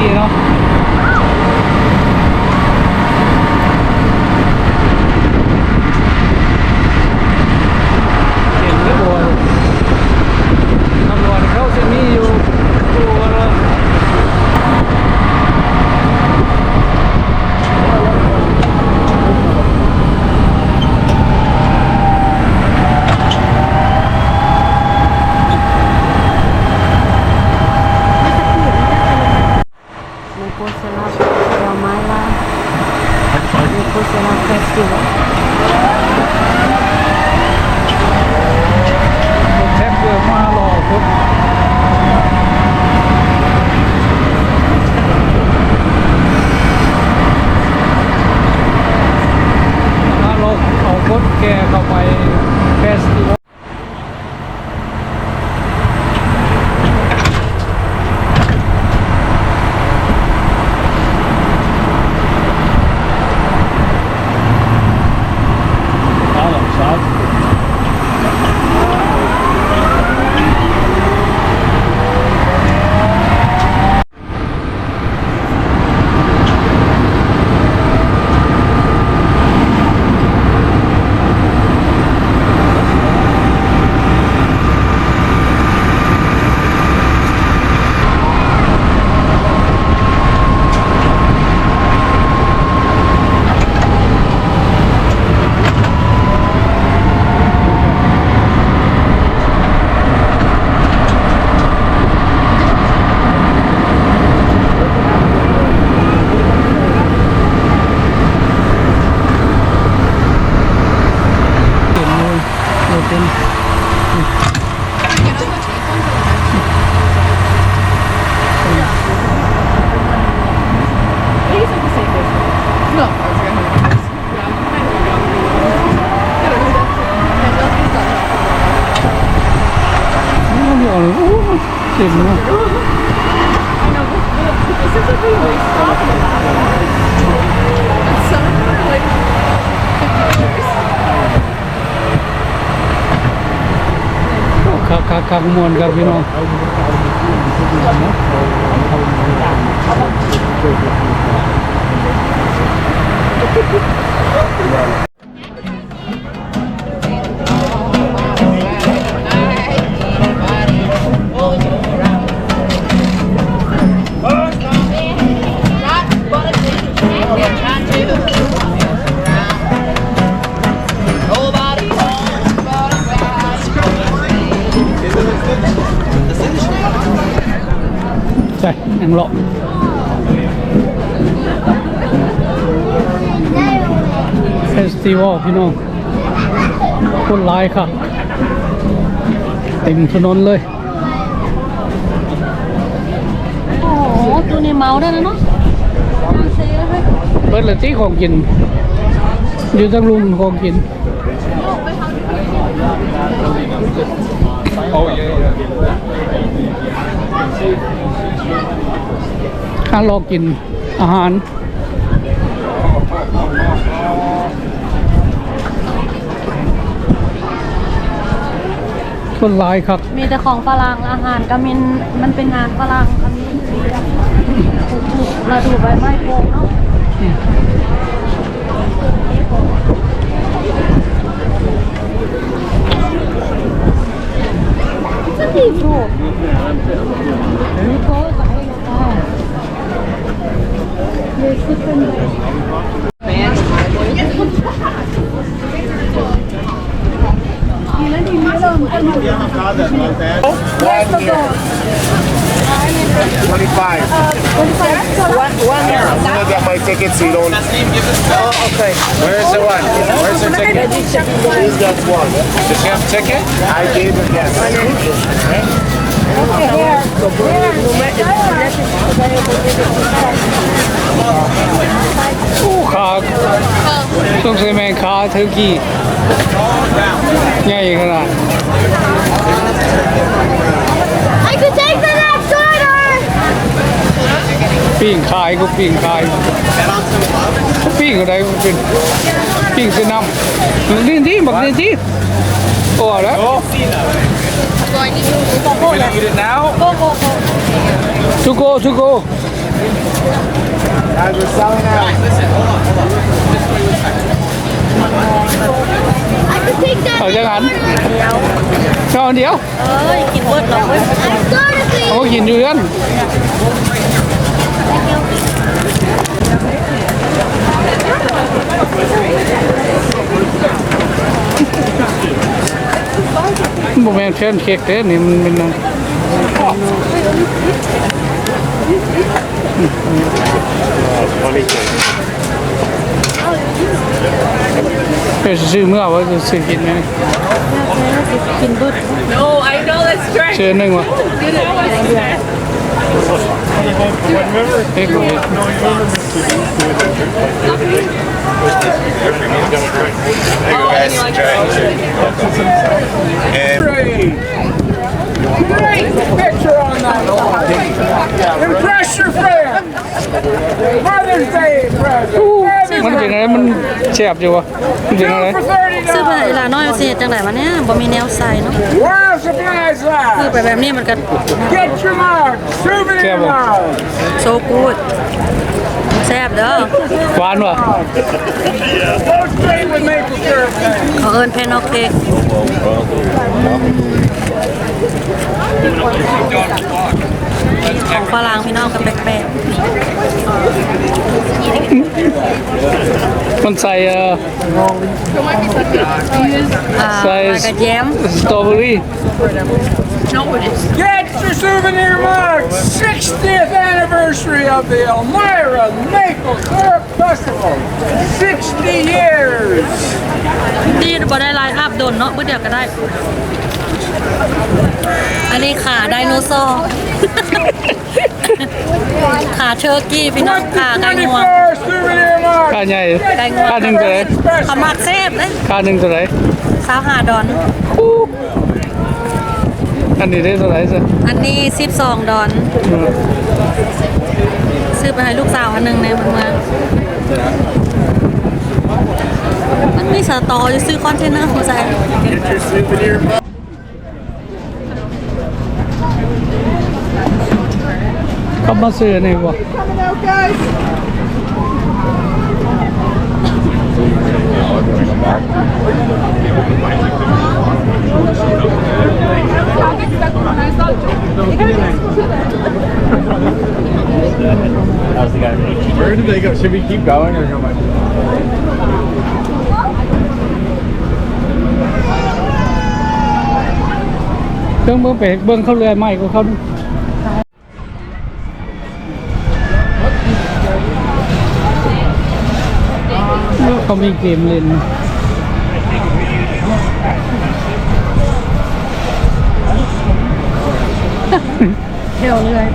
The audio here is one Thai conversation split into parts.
สี่หาดีกีเนาะเห็นไม่บัวเลยตำรวจเขาจะมีอยู่ตัวละ ไม่พูดสลับเดี๋ยวไม่ละ ไม่พู Tag. คักมวนครับพี่น้อง งเลาะเฟสติวัลพี่น้องคนหลายครับเต็มถนนเลย โอ้โหตัวนี้เมาได้แล้วเนาะมันเซ่แล้วเฮ้ยเปิดเลยที่ของกิน อยู่ทั้งรุมของกิน Oh yeah, yeah. ข้ารอกินอาหารคนหลายครับ มีแต่ของฝรั่งอาหารก็มินมันเป็นงานฝรั่งก็มีถูกๆเราดูใบไม้โป่งเนาะจะดีโปรนี่ก็ใส่ Twenty-five. One, one. I'm gonna get my ticket so you don't. Oh, okay. Where is the one? Where's the ticket? She's got one. Did you have a ticket? I gave it. Yes. Okay. เทอร์กี้ใหญ่ขนาด I could take the next order! ปิ้งขายก็ปิ้งขายปิ้งอะไรมันเป็นปิ้งเส้นน้ำนี่ที่บักนี่ที่โอ้แล้ว Eat it now? ทุกโกทุกโก Guys, we're selling out. I could take that เอาจังหันเจ้าอันเดียวเอ้ยกินเบิดหรอกเว้ย I'm sorry, please. เขากินอยู่กันโม เมนต์แพนเค้กเด้นี่มันเป็นอะไร Funny thing. เป็นซื้อเมื่อว่าจะซื้อกินไหมกินเบิด No, I know that's great. เชื่อหนึ่งวะเอ๊ะกูเห็น Picture on that one. Impress your friend. Mother's Day present. มันเป็นอะไรมันแฉบอยู่วะมันเป็นอะไร For ซื้อไป $30. เวลาน้อยมันสิเฮ็ดจังได๋วะเนี่ยบ่มีแนวใส่เนาะ While supplies ซื้อ last. ไปแบบนี้มันก็ Get your mark. Souvenir Careful. mark. โซกูดแซ่บเด้อหวานวะ Go straight with maple syrup. เขาเอิ้นแพนเค้ก ของฝรั่งพี่น้องก็แปลกมันใส่เอ่อๆอ่าใส่แล้วก็แยมสตรอเบอรี่ Get your souvenir mark. 60th anniversary of the Elmira Maple Syrup Festival. 60 years. ดีบ่ได้ไลน์อัพโดนเนาะมื้อเดียวก็ได้ อันนี้ขาไดโนเสาร์ ขาเชอร์กี้พี่น้องขาไก่งวง124 souvenir mark. ค่าใหญ่ไก่งวงค่าหนึ่งเท่าไหรเขามักเซฟเลยค่าหนึ่งเท่าไหรสาวหาดอน อันนี้ได้เท่าไหรสิอันนี้ 12 ดอนซื้อ ไปให้ลูกสาวอันหนึงในเมืองมันมีสตอจะซื้อคอนเทนเนอร์มาใส่ Get your souvenir mark. เขามาซื้อนี่ วะ Where did they go? Should we keep going or go back? เครื่องเบิ้งไปเบิ้งเขาเรือใหม่กว่าเขาดูเขามีเกมเล่น เดี๋ ยวเลย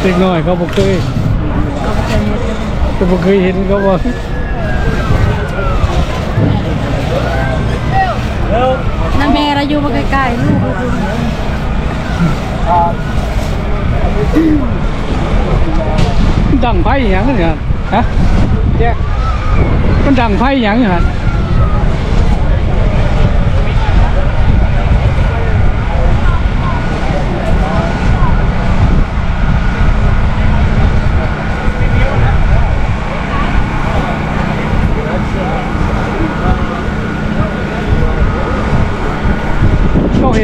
เด็กน้อยเขาบอกเคยเขาบอกเคยเห็นเขาบอกน้าแม่เราอยู่มาใกล้ๆลูกดังไพ่หยังเนี่ยฮะแจ๊กมันดังไพ่หยังเนี่ย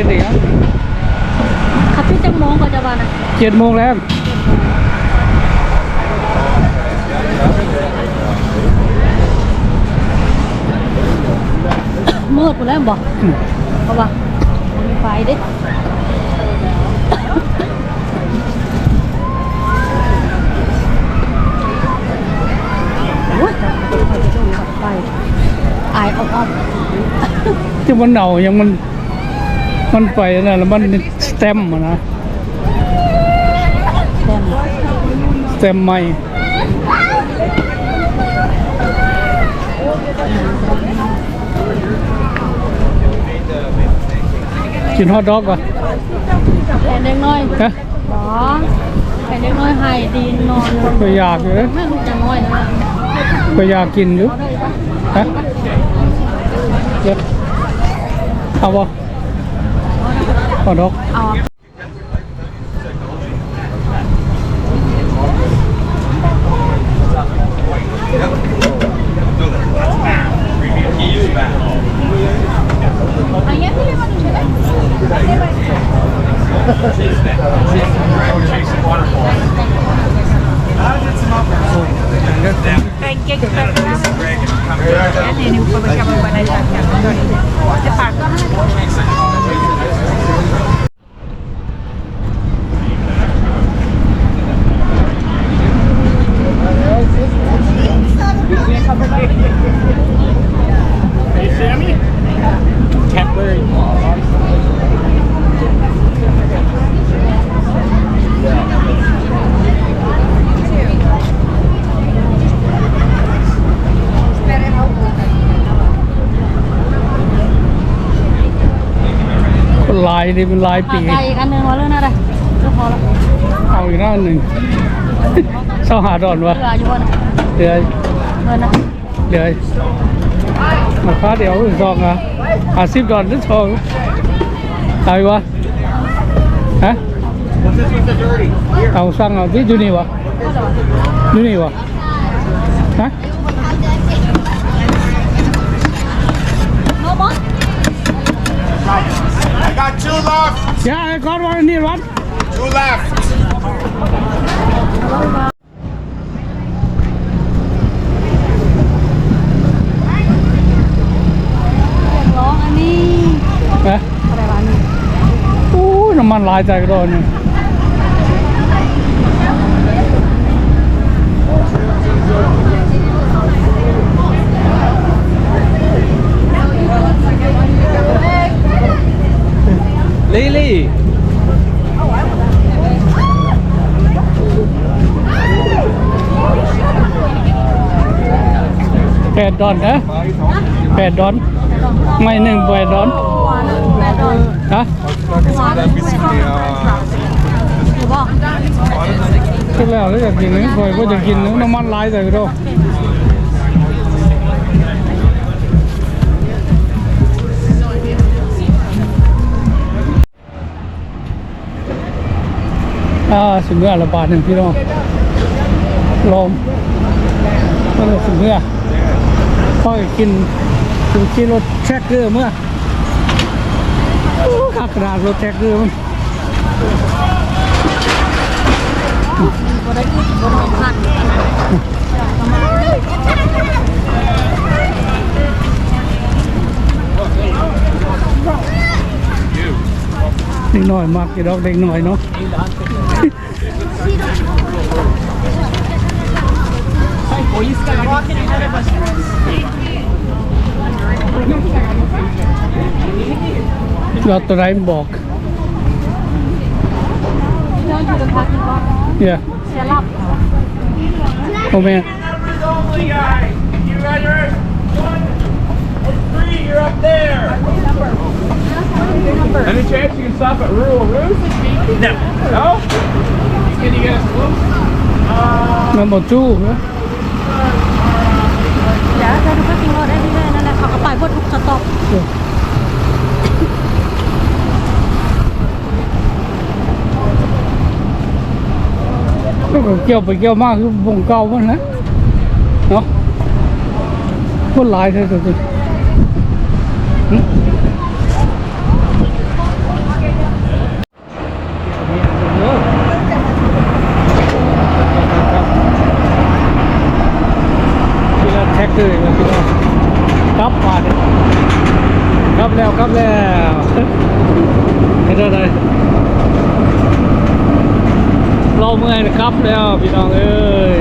นอีกอะเขาพี่จังมองก่อนจะบานะเจ็ดโมงแล้วมืดหมดแล้วบอกเพราะว่ามีไฟเด้โอ้ยไฟไอายเขาอ้อมที่มันเน่ายังมัน มันไปนะแล้วมันสเต็มอะนะเต็มสเต็มใหม่กินฮอทดอกป่ะแผ่นเล็กน้อยฮะหรอแผ่นเล็กน้อยให้ดีนอนก็อยากอยู่เลยแม่ลูกจะน้อยนะก็อยากกินอยู่ฮะเดี๋ยวเอาบ่ ฮอทดอกเอา ลาย นี่เป็นลายขาปีไก่อีกอันหนึ่งวะเรื่องอะไรก็พอละเอาอีกหน้าหนึ่งเศร้าหาดอนวะเหลืออยู่วันเดี๋ยวเงินนะเดี๋ยวมาค้าเดี๋ยวอื่นซองอะหาสิบดอนหรือซองเอาอีกวะฮะเอาสั่งเอาที่อยู่นี่วะอยู่นี่วะฮะ โนบอส I got two left. อย่าไอ้ก้อนวันนี้วัน Two left. ร้องอันนี้ฮะอะไรวะนี่โอ้ยน้ำมันหลายใจกระโดดเนี่ย ลิลี่แปดดอนนะแปดดอน ไม่หนึ่งแปดดอนนฮะหรือบอกแล้วแล้วอยากกินนี่คอยก็จะกินน้ำมันหลายใจกระโด อ่าสิเมื่อละบาทหนึ่งพี่น้องลมก็เลยสิเมื่อพ่อกินถึงกินรถแท็กเกอร์เมื่อขับกระดาษรถแท็กเกอร์มันบ่ได้ขึ้นบ่ได้พันเด็กหน่อยมากกี่ดอกเด็กหน่อยเนาะ เราตัวไ three. You're up there. Any chance you can stop at Rural Roost? No. No? Can you get us close? มันบอกจู้นะเดี๋ยวจะดูก็กินรถได้เรื่อยๆนั่นแหละเขาก็ไปเพื่อทุกสต็อปก็เกี่ยวไปเกี่ยวมากคือวงเก่ามันะพี่น้องกลับมาเนี่ยกลับแล้วกลับแล้วเห็นอะไรเราเมื่อยนะครับแล้วพี่น้องเอ้ย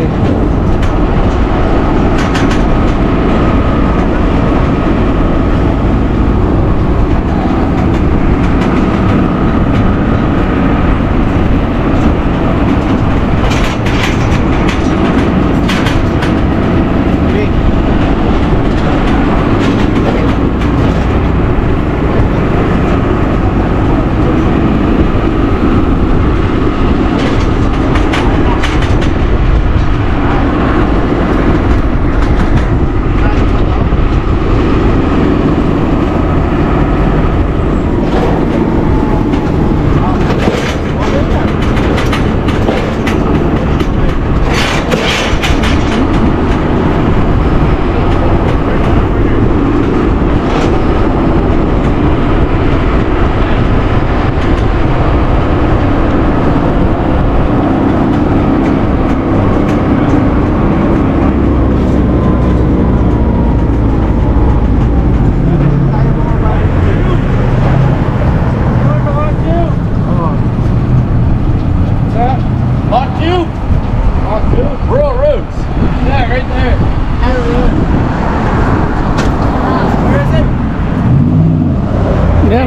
à, Not number two. Boleh ada ni. Dia je ni. หน้านี่ Ya. ต่อไปไว้โค้งห้องเ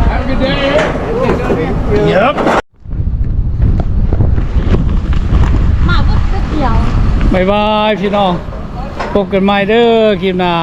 out. Alright, this is perfect. แมนอยู่อะแม่น่ะดิรถเฮาจอดอยู่เด้อ Thank you, sir. เนี่ย You. อ๋ออย่า Have a good day. Yep. มาก็เดียวบ๊ายบายพี่น้องพบกันใหม่เด้อคลิปหน้า